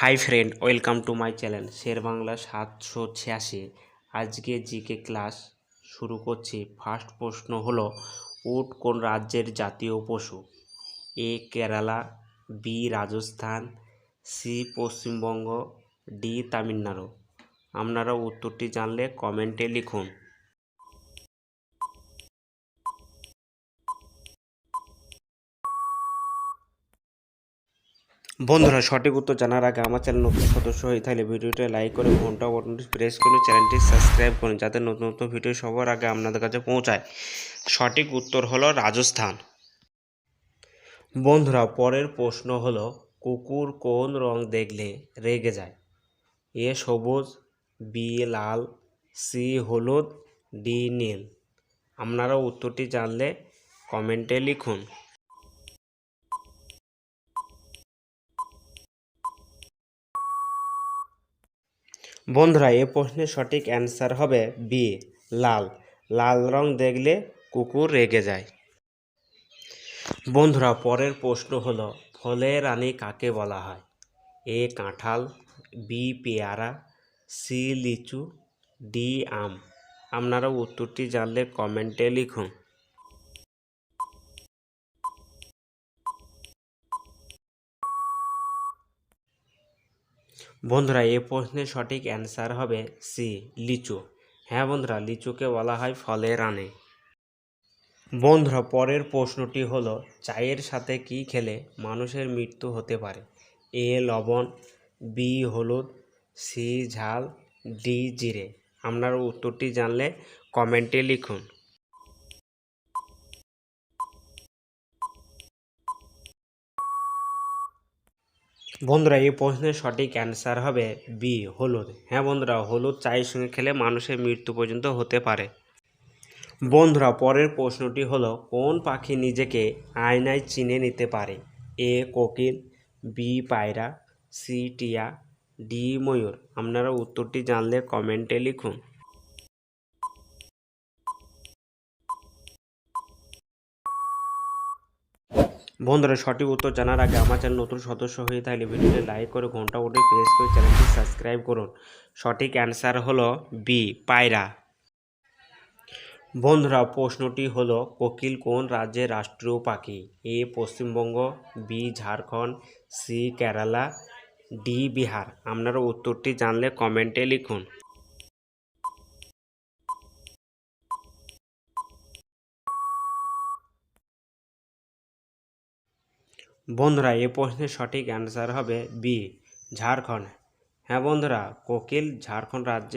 Hi friend, welcome to my channel, Sher Bangla সাতশো ছিয়াশি। আজকে জিকে ক্লাস শুরু করছি। ফার্স্ট প্রশ্ন হলো, উট কোন রাজ্যের জাতীয় পশু? A, Kerala, B, Rajasthan, C, Paschimbanga, D, Tamil Nadu. আপনারা উত্তরটি জানলে কমেন্টে লিখুন। বন্ধুরা, সঠিক উত্তর জানার আগে আমার চ্যানেল নতুন সদস্য হয়ে থাকলে ভিডিওটি লাইক করে ঘণ্টা বাটনটি প্রেস করে চ্যানেলটি সাবস্ক্রাইব করুন যাতে নতুন নতুন ভিডিও সবার আগে আপনাদের কাছে পৌঁছায়। সঠিক উত্তর হলো রাজস্থান। বন্ধুরা, পরের প্রশ্ন হলো, কুকুর কোন রং দেখলে রেগে যায়? এ সবুজ বি লাল সি হলুদ ডি নীল। আপনারা উত্তরটি জানলে কমেন্টে লিখুন। বন্ধুরা, এ প্রশ্নের সঠিক অ্যান্সার হবে বি, লাল। লাল রং দেখলে কুকুর রেগে যায়। বন্ধুরা, পরের প্রশ্ন হলো ফলের রানী কাকে বলা হয়? এ, কাঁঠাল, বি, পেয়ারা, সি, লিচু, ডি, আম। আপনারা উত্তরটি জানলে কমেন্টে লিখুন। বন্ধুরা এই প্রশ্নের সঠিক অ্যান্সার হবে সি, লিচু। হ্যাঁ বন্ধুরা, লিচুকে বলা হয় ফলের রানী। বন্ধুরা, পরের প্রশ্নটি হলো, চায়ের সাথে কি খেলে মানুষের মৃত্যু হতে পারে? এ, লবণ, বি, হলুদ, সি, ঝাল, ডি, জিরে। আপনারা উত্তরটি জানলে কমেন্টে লিখুন। বন্ধুরা, এই প্রশ্নের সঠিক অ্যান্সার হবে বি, হলুদ। হ্যাঁ বন্ধুরা, হলুদ চায়ের সঙ্গে খেলে মানুষের মৃত্যু পর্যন্ত হতে পারে। বন্ধুরা, পরের প্রশ্নটি হলো, কোন পাখি নিজেকে আয়নায় চিনে নিতে পারে? এ, কোকিল, বি, পায়রা, সি, টিয়া, ডি, ময়ূর? আপনারা উত্তরটি জানলে কমেন্টে লিখুন। বন্ধুরা, সঠিক উত্তর জানার আগে আমার চ্যানেল নতুন সদস্য হয়ে থাকলে ভিডিওটি লাইক করে ঘণ্টা উঠে প্রেস করে চ্যানেলটি সাবস্ক্রাইব করুন। সঠিক অ্যান্সার হলো বি পায়রা। বন্ধুরা, প্রশ্নটি হলো, কোকিল কোন রাজ্যের রাষ্ট্রীয় পাখি? A Paschimbanga B Jharkhand C Kerala D Bihar. আপনারা উত্তরটি জানলে কমেন্টে লিখুন। বন্ধুরা এ প্রশ্নের সঠিক অ্যান্সার হবে বি ঝাড়খণ্ড। হ্যাঁ বন্ধুরা কোকিল ঝাড়খণ্ড রাজ্যে